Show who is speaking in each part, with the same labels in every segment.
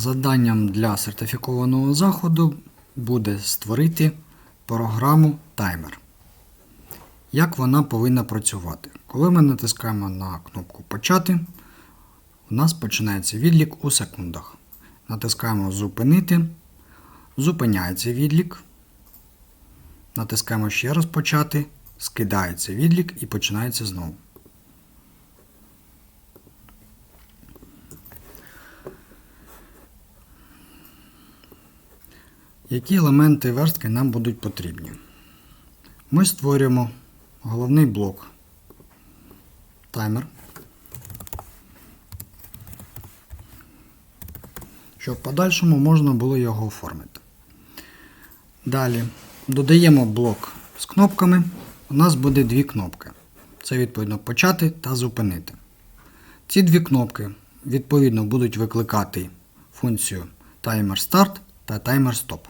Speaker 1: Заданням для сертифікованого заходу буде створити програму таймер. Як вона повинна працювати? Коли ми натискаємо на кнопку Почати, у нас починається відлік у секундах. Натискаємо Зупинити, зупиняється відлік. Натискаємо ще раз почати, скидається відлік і починається знову. Які елементи верстки нам будуть потрібні? Ми створюємо головний блок таймер, щоб в подальшому можна було його оформити. Далі додаємо блок з кнопками. У нас буде дві кнопки. Це відповідно почати та зупинити. Ці дві кнопки відповідно будуть викликати функцію таймер старт та таймер стоп.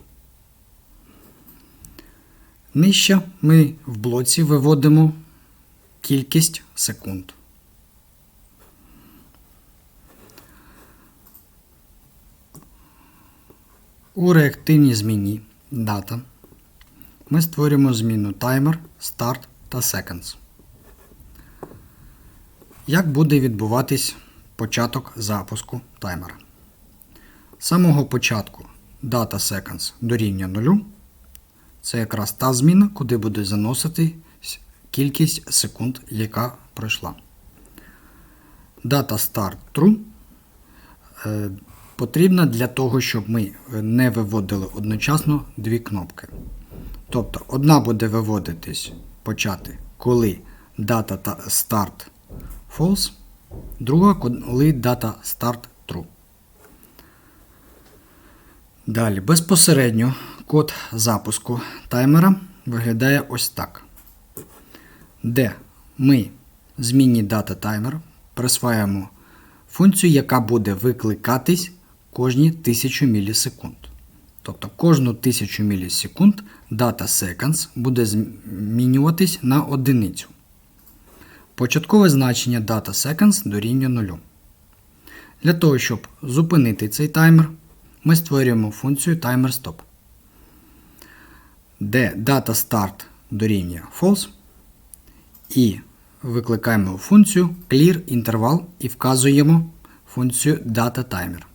Speaker 1: Нижче ми в блоці виводимо кількість секунд. У реактивній зміні дата ми створюємо зміну таймер, старт та seconds. Як буде відбуватись початок запуску таймера? З самого початку дата seconds дорівнює 0. Це якраз та зміна, куди буде заносити кількість секунд, яка пройшла. Дата start true е, потрібна для того, щоб ми не виводили одночасно дві кнопки. Тобто одна буде виводитись почати, коли дата та start false, друга, коли дата start true. Далі, безпосередньо код запуску таймера виглядає ось так. Де ми змінні дата таймер присваємо функцію, яка буде викликатись кожні 1000 мілісекунд. Тобто кожну 1000 мілісекунд дата seconds буде змінюватись на одиницю. Початкове значення дата seconds дорівнює 0. Для того, щоб зупинити цей таймер, ми створюємо функцію TimerStop, де дата start дорівнює false і викликаємо функцію clear interval і вказуємо функцію data timer.